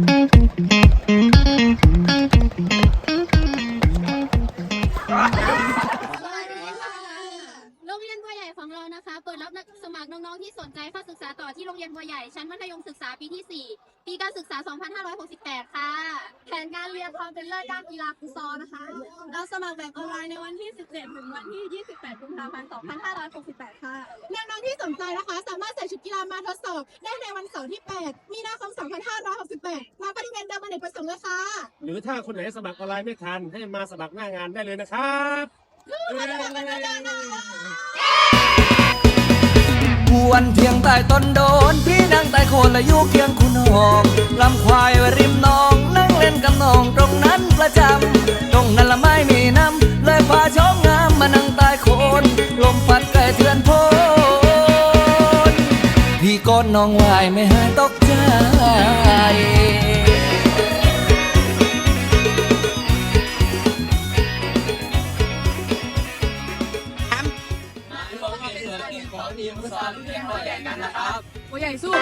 โรงเรียนบัวใหญ่ของเรานะคะ เปิดรับนักสมัครน้องๆที่สนใจเข้าศึกษาต่อที่โรงเรียนบัวใหญ่ชั้นมัธยมศึกษาปีที่ 4 ปีการศึกษา 2568 ค่ะ แผนการเรียนความเป็นเลิศด้านกีฬาฟุตซอลนะคะ เราสมัครแบบออนไลน์ในวันที่ 17 ถึงวันที่ 28 กุมภาพันธ์ 2568 ค่ะน้องๆที่สนใจนะคะ สามารถใส่ชุดกีฬามาทดสอบ ได้ในวันเสาร์ที่ 8 มีนาคม 2568 รือถ้าคนไหนสมัครออนไลน์ไม่ทัน ให้มาสมัครหน้างานได้เลยนะครับควรเพียงใต้ต้นโดน พี่นั่งใต้โคนและยู่เคียงคุณหอกลำควายไว้ริมหนอง นั่งเล่นกับน้องตรงนั้นประจำตรงนั้นละไม่มีน้ำเลยพาชมงามมานั่งใต้โคนลมพัดไกลเทือนโพนพี่ก้นน้องวายไม่หายตกใจ นี่ของนิมซอนที่เขาใหญ่กันนะครับัวใหญ่สู้